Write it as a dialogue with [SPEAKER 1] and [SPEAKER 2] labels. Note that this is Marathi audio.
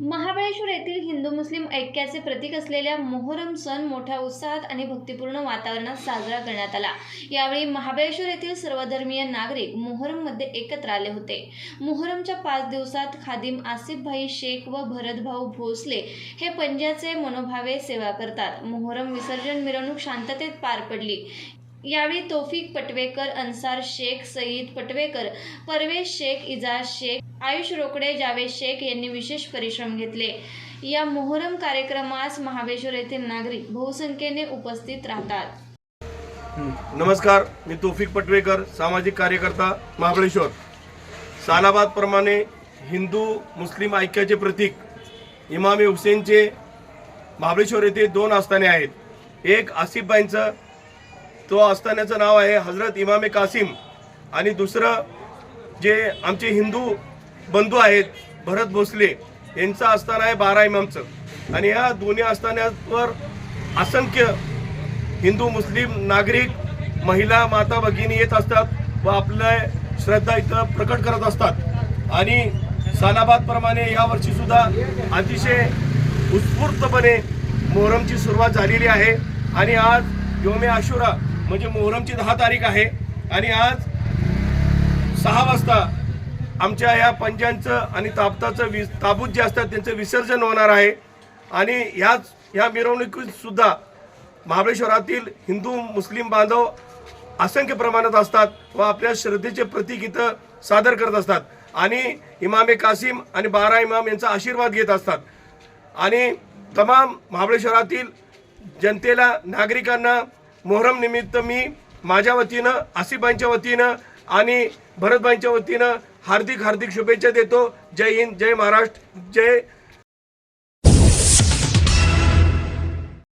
[SPEAKER 1] महाबळेश्वर येथील हिंदू मुस्लिम ऐक्याचे प्रतीक असलेल्या मोहरम सण मोठ्या उत्साहात आणि भक्तिपूर्ण वातावरणात साजरा करण्यात आला. यावेळी महाबळेश्वर येथील सर्वधर्मीय नागरिक मोहरममध्ये एकत्र आले होते. मोहरमच्या पाच दिवसात खादिम आसिफभाई शेख व भरतभाऊ भोसले हे पंजाचे मनोभावे सेवा करतात. मोहरम विसर्जन मिरवणूक शांततेत पार पडली. यावेळी तोफिक पटवेकर अन्सार शेख सईद पटवेकर परवेश शेख इजाज शेख आयुष रोकडे जावेद शेख यांनी विशेष परिश्रम घेतले. या मोहरम कार्यक्रमास महाबळेश्वर येथील नागरिक बहुसंख्येने उपस्थित राहतात.
[SPEAKER 2] नमस्कार मी तोफिक पटवेकर सामाजिक कार्यकर्ता महाबळेश्वर. सालाबाद प्रमाणे हिंदू मुस्लिम ऐक्याचे प्रतीक इमामी हुसेनचे महाबळेश्वर येथे दोन आस्थाने आहेत. एक आसिफबाईंचं तो आस्थान्याचं नाव आहे हजरत इमामे कासिम. आणि दुसरं जे आमचे हिंदू बंधू आहेत भरत भोसले यांचं आस्थान आहे बारा इमामचं. आणि या दोन्ही आस्थानावर असंख्य हिंदू मुस्लिम नागरिक महिला माता भगिनी येत असतात व आपल्या श्रद्धा इथं प्रकट करत असतात. आणि सालाबादप्रमाणे यावर्षीसुद्धा अतिशय उत्स्फूर्तपणे मोहरमची सुरुवात झालेली आहे. आणि आज योमे आशुरा म्हणजे मोहरमची दहा तारीख आहे. आणि आज सहा वाजता आमच्या या पंजांचं आणि ताबताचं वि ताबूत जे असतात त्यांचं विसर्जन होणार आहे. आणि ह्याच ह्या मिरवणुकीतसुद्धा महाबळेश्वरातील हिंदू मुस्लिम बांधव असंख्य प्रमाणात असतात व आपल्या श्रद्धेचे प्रतीक इथं सादर करत असतात. आणि इमामे कासिम आणि बारा इमाम यांचा आशीर्वाद घेत असतात. आणि तमाम महाबळेश्वरातील जनतेला नागरिकांना मोहरम निमित्त मी माझ्या वतीनं आसिफबाईंच्या वतीनं आणि भरतबाईंच्या वतीनं हार्दिक हार्दिक शुभेच्छा देतो. जय हिंद जय महाराष्ट्र जय